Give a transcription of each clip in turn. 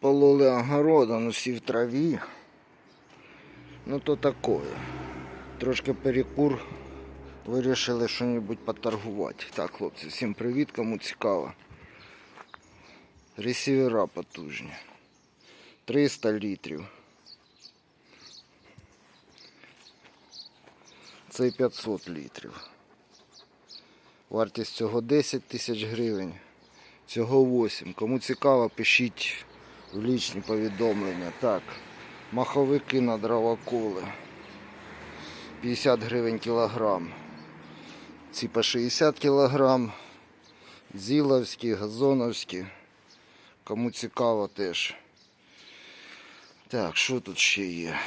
Пололи огород, он усі в траві. Ну то такое. Трошки перекур. Вирішили що-небудь поторгувати. Так, хлопці, всім привіт, кому цікаво. Ресівера потужні. 300 літрів. Це 500 літрів. Вартість цього 10 тисяч гривень. Цього 8. Кому цікаво, пишіть в лічні повідомлення. Так, маховики на дровоколи. 50 гривень кілограм. Ці по 60 кілограм. Зіловські, газоновські. Кому цікаво теж. Так, що тут ще є?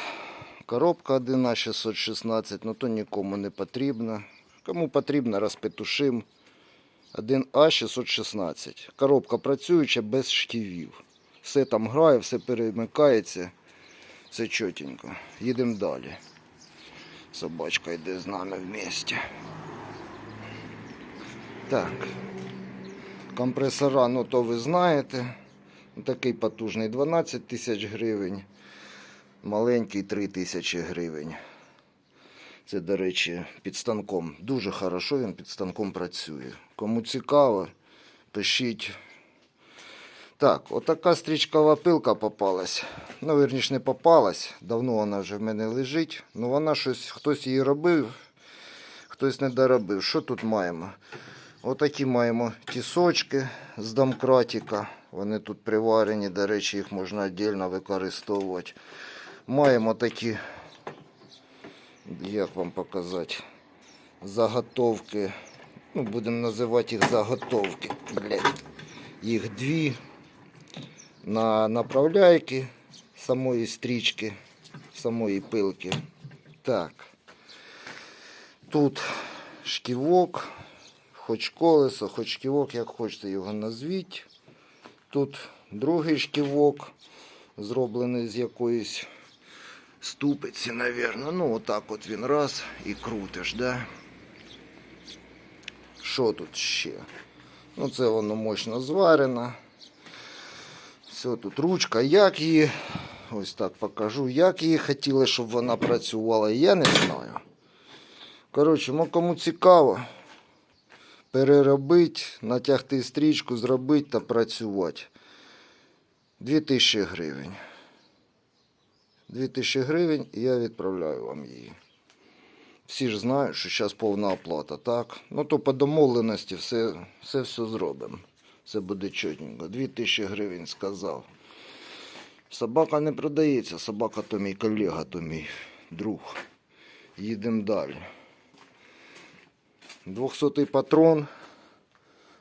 Коробка 1 на 616, ну то нікому не потрібно. Кому потрібно, розпетушим. 1А616. Коробка працююча без штівів. Все там грає, все перемикається. Все чотенько. Їдемо далі. Собачка йде з нами в місті. Так. Компресора, ну то ви знаєте. Такий потужний 12 тисяч гривень. Маленький 3 тисячі гривень. Це, до речі, під станком. Дуже хорошо він під станком працює. Кому цікаво, пишіть. Так, отака стрічкова пилка попалась. Ну, вірніш, не попалась. Давно вона вже в мене лежить. Ну вона щось, хтось її робив, хтось не доробив. Що тут маємо? Отакі маємо тісочки з домкратика. Вони тут приварені, до речі, їх можна віддільно використовувати. Маємо такі як вам показати, заготовки. Ну, будемо називати їх заготовки. Блять. Їх дві на направляйки самої стрічки, самої пилки. Так. Тут шківок, хоч колесо, хоч шківок, як хочете його назвіть. Тут другий шківок, зроблений з якоїсь ступиці, навірно. Ну, отак от він раз і крутиш, да? Що тут ще? Ну, це воно мощно зварено. Все, тут ручка. Як її, ось так покажу, як її хотіли, щоб вона працювала, я не знаю. Коротше, кому цікаво, переробити, натягти стрічку, зробити та працювати. 2000 гривень. 2000 гривень і я відправляю вам її. Всі ж знають, що зараз повна оплата, так? Ну то по домовленості все все, все зробимо. Все буде чотненько. 2000 гривень сказав. Собака не продається, собака то мій колега, то мій друг. Їдемо далі. 200 патрон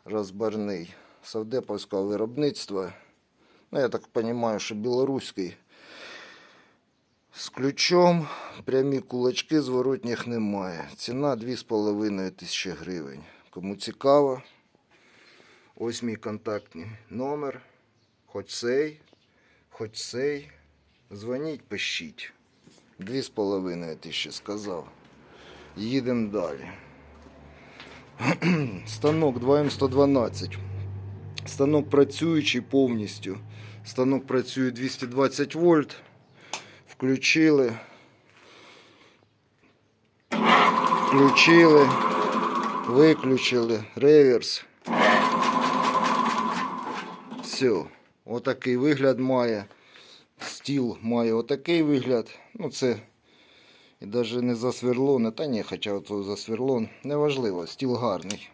розбарний Савдеповського виробництва. Ну, я так розумію, що білоруський. З ключом прямі кулачки зворотніх немає. Ціна 2,5 тисячі гривень. Кому цікаво, ось мій контактний номер. Хоч цей, хоч цей. Дзвоніть, пишіть. 2,5 тисячі сказав. Їдемо далі. Станок 2М112. Станок працюючий повністю. Станок працює 220 вольт. Включили. Включили. Виключили. Реверс. Все. Отакий вигляд має. Стіл має отакий вигляд. Ну це і навіть не за сверлон, та ні, хоча ото за сверлон. Неважливо, стіл гарний.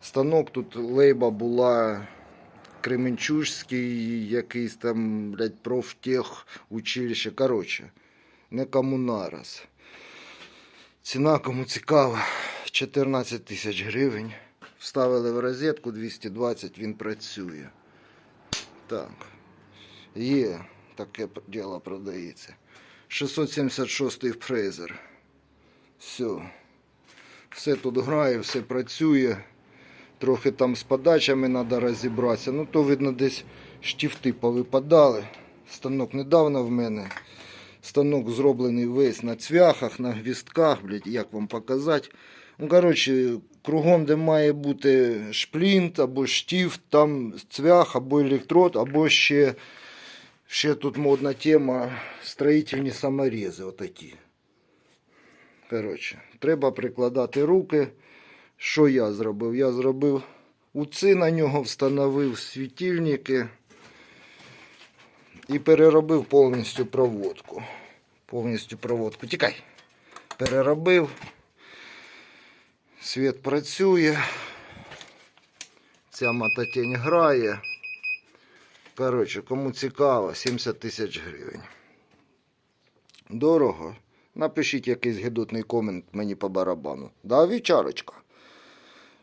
Станок тут лейба була Кременчужський, якийсь там, блядь, профтех училище. Коротше, не комунарас. Ціна, кому цікаво, 14 тисяч гривень. Вставили в розетку 220, він працює. Так. Є, таке діло продається. 676-й фрезер. Все. Все тут грає, все працює. Трохи там з подачами треба розібратися. Ну то видно десь штифти повипадали. Станок недавно в мене. Станок зроблений весь на цвяхах, на гвістках, блядь, як вам показати. Ну, коротше, кругом, де має бути шплінт або штифт, там цвях або електрод, або ще Ще тут модна тема строїтельні саморези отакі. Коротше, треба прикладати руки. Що я зробив? Я зробив уци на нього, встановив світильники і переробив повністю проводку. Повністю проводку. Тікай. Переробив. Світ працює. Ця мототень грає. Коротше, кому цікаво, 70 тисяч гривень. Дорого. Напишіть якийсь гидотний комент мені по барабану. Да, вівчарочка.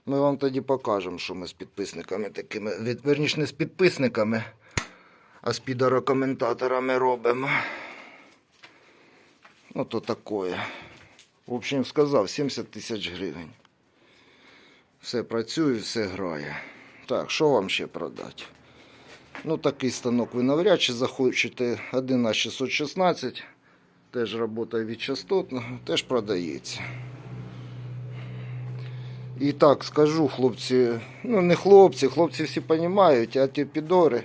Ми вам тоді покажемо, що ми з підписниками такими. Верніше не з підписниками, а з підарокоментаторами робимо. Ну, то такое. В общем, сказав, 70 тисяч гривень. Все працює, все грає. Так, що вам ще продати? Ну, такий станок ви навряд чи захочете. 1 на 616. Теж працює від частотного, теж продається. І так скажу, хлопці, ну не хлопці, хлопці всі розуміють, а ті підори,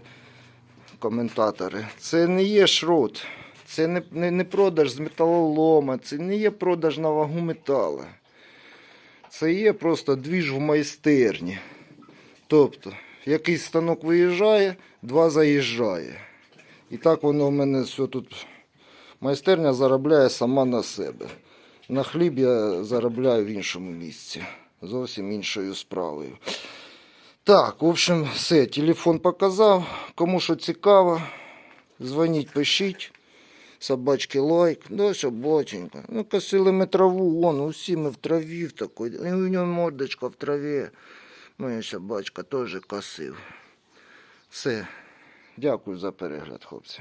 коментатори, це не є шрот, це не, не, не продаж з металолома, це не є продаж на вагу металу. Це є просто двіж в майстерні. Тобто, якийсь станок виїжджає, два заїжджає. І так воно в мене все тут. Майстерня заробляє сама на себе. На хліб я заробляю в іншому місці. Зовсім іншою справою. Так, в общем, все, телефон показав. Кому що цікаво, дзвоніть, пишіть. Собачки лайк, да, собаченька. Ну, косили ми траву, вон, усі ми в траві в такой. І у нього мордочка в траві. Моя собачка теж косив. Все. Дякую за перегляд, хлопці.